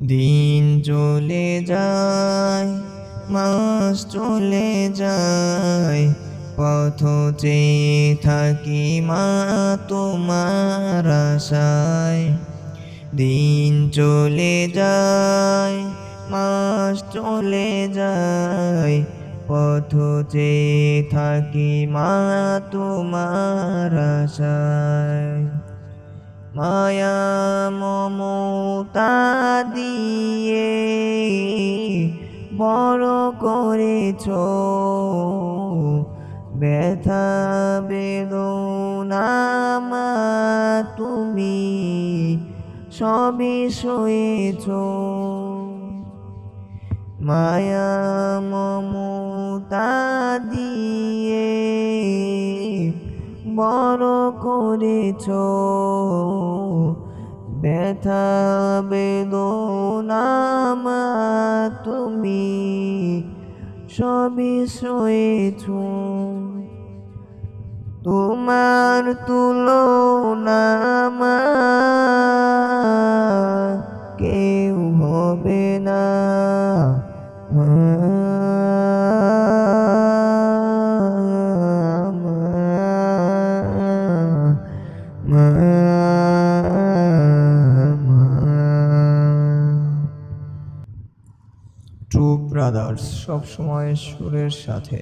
দিন চলে যায়, মাস চলে যায়, পথ চেয়ে থাকি মা তোমার আশায়। দিন চলে যায়, মাস চলে যায়, পথ চেয়ে থাকি মা তোমার আশায়। মায়া মমতা দিয়ে বড় করেছ। ব্যথা বেদনা তুমি সবই শোয়েছ মায়া মমতা দিয়ে বড় করেছ। ব্যথা বেদনা মা তুমি সবই সয়েছ। তোমার তুলনা মা কেউ হবে না। ট্রু ব্রাদার্স সবসময় সুরের সাথে।